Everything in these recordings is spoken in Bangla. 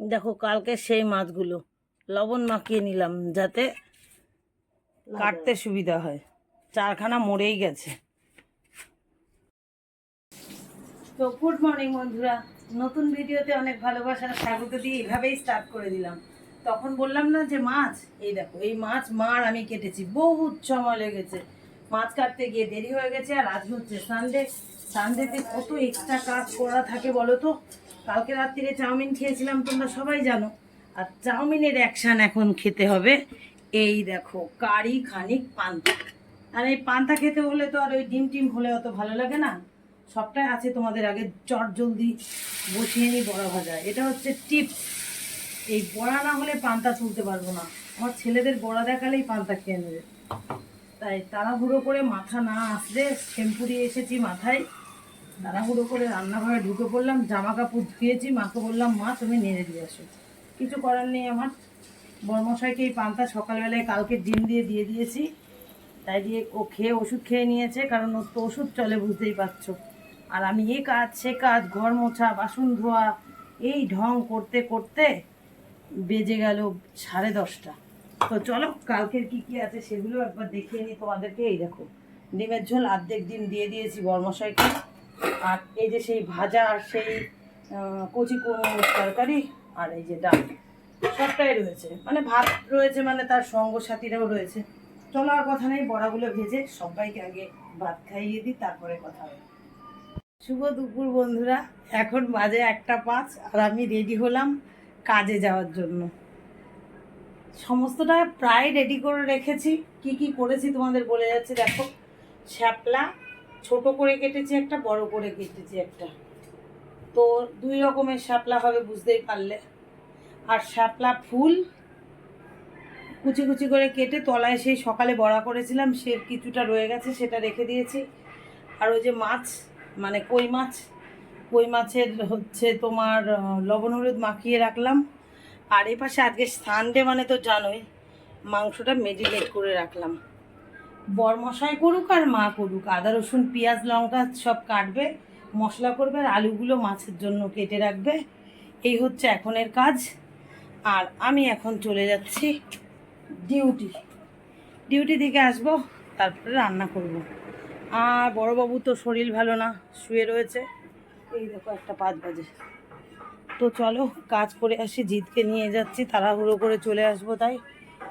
দেখো কালকে সেই মাছগুলো। লবণ মাখিয়ে নিলাম যাতে কাটতে সুবিধা হয়। চারখানা মরেই গেছে। তো গুড মর্নিং বন্ধুরা। নতুন ভিডিওতে অনেক ভালোবাসা স্বাগত দিয়ে এইভাবেই স্টার্ট করে দিলাম। তখন বললাম না যে মাছ? এই দেখো এই মাছ মার আমি কেটেছি। বহুত সময় লেগেছে। মাছ কাটতে গিয়ে দেরি হয়ে গেছে আর আজ হচ্ছে সানডে সানডেতে কত এক্সট্রা কাজ করা থাকে বলো তো? কালকে রাত্রিরে চাউমিন খেয়েছিলাম, তোমরা সবাই জানো। আর চাউমিনের অ্যাকশান এখন খেতে হবে। এই দেখো, কারি খানিক পান্তা। আর এই পান্তা খেতে হলে তো আর ওই ডিম টিম হলে অত ভালো লাগে না। সবটাই আছে তোমাদের আগে চট জলদি বসিয়ে নিই বড়া ভাজা। এটা হচ্ছে টিপস এই বড়া না হলে পান্তা তুলতে পারব না। আমার ছেলেদের বড়া দেখালেই পান্তা খেয়ে নেবে। তাই তাড়াহুড়ো করে মাথা না আসলে শ্যাম্পু দিয়ে এসেছি মাথায়। তাড়াহুড়ো করে রান্নাঘরে ঢুকে পড়লাম জামা কাপড় ধুয়েছি, মাকে বললাম, মা, তুমি নেড়ে দিয়ে আসো কিছু করার নেই আমার। বর্মশাইকে এই পান্তা সকালবেলায় কালকে ডিম দিয়ে দিয়ে দিয়েছি। তাই দিয়ে ও খেয়ে ওষুধ খেয়ে নিয়েছে, কারণ ওর তো ওষুধ চলে, বুঝতেই পারছ। আর আমি এ কাজ, সে কাজ, ঘর মোছা, বাসন ধোয়া, এই ঢং করতে করতে বেজে গেল সাড়ে দশটা। তো চলো, কালকের কি কি আছে সেগুলো একবার দেখিয়ে নিই তোমাদেরকে। এই দেখো, ডিমের ঝোল অর্ধেক ডিম দিয়ে দিয়েছি বর্মশাইকে। আর এই যে সেই ভাজা আর সেই কচি তরকারি আর এই যে ডাল, সবটাই রয়েছে। মানে ভাত রয়েছে মানে তার সঙ্গ সাথীরাও রয়েছে। চলো আর কথা নেই, বড়াগুলো ভেজে সবাইকে আগে ভাত খাইয়ে দিই, তারপরে কথা হবে। শুভ দুপুর বন্ধুরা, এখন বাজে একটা পাঁচ আর আমি রেডি হলাম কাজে যাওয়ার জন্য। সমস্তটা প্রায় রেডি করে রেখেছি। কি কি করেছি তোমাদের বলে যাচ্ছে, দেখো, শ্যাপলা ছোট করে কেটেছি একটা, বড় করে কেটেছি একটা। তো দুই রকমের শ্যাপলা হবে, বুঝতেই পারলে। আর শ্যাপলা ফুল কুচি কুচি করে কেটে তলায় সেই সকালে বড়া করেছিলাম, সে কিছুটা রয়ে গেছে, সেটা রেখে দিয়েছি। আর ওই যে মাছ মানে কই মাছ, কই মাছের হচ্ছে তোমার লবণ হলুদ মাখিয়ে রাখলাম। আর এ পাশে আজকে সানডে মানে তো জানোই, মাংসটা মেডিনেট করে রাখলাম। বরমশাই করুক আর মা করুক, আদা, রসুন, পেঁয়াজ, লঙ্কা সব কাটবে, মশলা করবে আর আলুগুলো মাছের জন্য কেটে রাখবে। এই হচ্ছে এখনের কাজ। আর আমি এখন চলে যাচ্ছি ডিউটি। ডিউটি থেকে আসব, তারপরে রান্না করব। আর বড়বাবু তো শরীর ভালো না, শুয়ে রয়েছে। এই দেখো একটা পাঁচ বাজে। তো চলো, কাজ করে আসি, জিতকে নিয়ে যাচ্ছি, তাড়াহুড়ো করে চলে আসব তাই।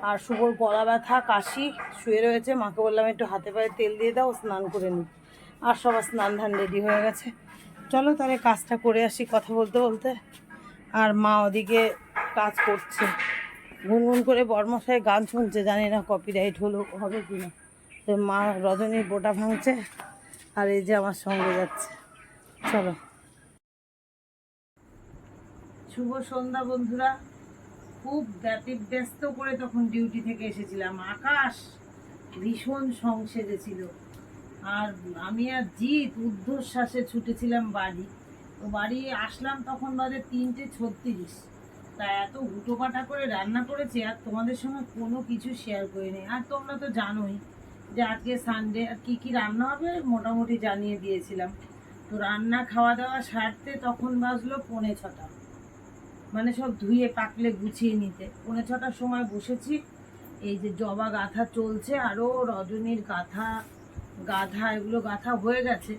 আর শুভর গলা ব্যথা, কাশি, শুয়ে রয়েছে। মাকে বললাম, একটু হাতে পায়ে তেল দিয়ে দাও, স্নান করে নিই। আর সবার স্নান ধান রেডি হয়ে গেছে। চলো তাহলে কাজটা করে আসি কথা বলতে বলতে। আর মা ওদিকে কাজ করছে। গুনগুন করে বর্মশাই গান শুনছে, জানি না কপিরাইট হলো, হবে কি না তো মা রজনীর বোটা ভাঙছে, আর এই যে আমার সঙ্গে যাচ্ছে। চলো। শুভ সন্ধ্যা বন্ধুরা। খুব ব্যস্ত করে তখন ডিউটি থেকে এসেছিলাম। আকাশ ভীষণ সংসেজে ছিল। আর আমি আর জিৎ ঊর্ধ্বশ্বাসে ছুটেছিলাম বাড়ি। তো বাড়ি আসলাম তখন বাজে তিনটে ছত্রিশ। তা এত হুটোপাটা করে রান্না করেছি আর তোমাদের সঙ্গে কোনো কিছু শেয়ার করিনি আর তোমরা তো জানোই যে আজকে সানডে আর কী কী রান্না হবে মোটামুটি জানিয়ে দিয়েছিলাম। তো রান্না খাওয়া দাওয়া সারতে তখন বাজলো পৌনে ছটা। মানে সব ধুয়ে পাকলে গুছিয়ে নিতে। পৌনে ছটার সময় বসেছি। এই যে জবা গাথা চলছে আরও রজনীর গাথা গাধা এগুলো গাথা হয়ে গেছে।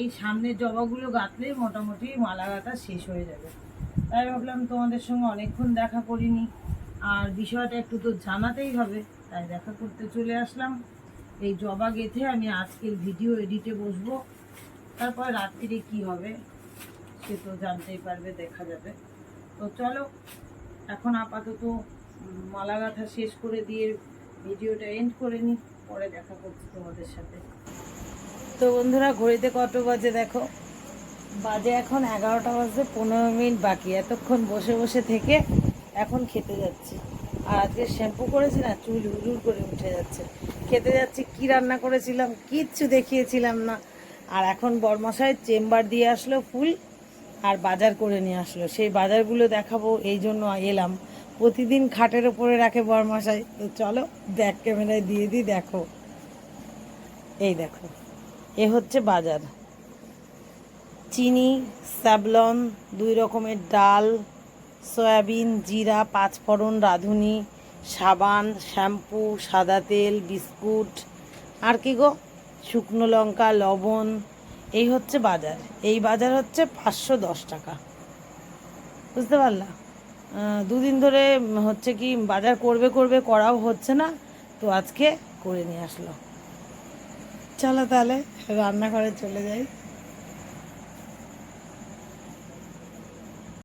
এই সামনের জবাগুলো গাঁথলেই মোটামুটি মালা গাথা শেষ হয়ে যাবে। তাই ভাবলাম তোমাদের সঙ্গে অনেকক্ষণ দেখা করিনি। আর বিষয়টা একটু তো জানাতেই হবে, তাই দেখা করতে চলে আসলাম। এই জবা গেঁথে আমি আজকের ভিডিও এডিটে বসবো। তারপর রাত্রিরে কি হবে, সে তো জানতেই পারবে, দেখা যাবে। তো চলো, এখন আপাতত মালা গাঁথা শেষ করে দিয়ে ভিডিওটা এন্ড করে নিই পরে দেখা করছি তোমাদের সাথে। তো বন্ধুরা, ঘড়িতে কত বাজে দেখো? বাজে এখন এগারোটা বাজতে পনেরো মিনিট বাকি। এতক্ষণ বসে বসে থেকে এখন খেতে যাচ্ছি। আর আজকে শ্যাম্পু করেছি না, চুল হুড়ুর করে উঠে যাচ্ছে। খেতে যাচ্ছি, কি রান্না করেছিলাম কিচ্ছু দেখিয়েছিলাম না। আর এখন বরমশাই চেম্বার দিয়ে আসলো ফুল। আর বাজার করে নিয়ে আসলো। সেই বাজারগুলো দেখাবো, এই জন্য এলাম। প্রতিদিন খাটের ওপরে রাখে বরমশাই। তো চলো, ব্যাক ক্যামেরায় দিয়ে দিই, দেখো। এই দেখো, এ হচ্ছে বাজার। চিনি, স্যাবলন, দুই রকমের ডাল, সয়াবিন, জিরা, পাঁচফোড়ন, রাঁধুনি, সাবান, শ্যাম্পু, সাদা তেল, বিস্কুট। আর কি গো? শুকনো লঙ্কা, লবণ এই হচ্ছে বাজার। এই বাজার হচ্ছে পাঁচশো দশ টাকা। বুঝতে পারলাম দুদিন ধরে হচ্ছে কি বাজার করবে করবে করাও হচ্ছে না, তো আজকে করে নিয়ে আসলো। চলো তাহলে, রান্নাঘরে চলে যাই।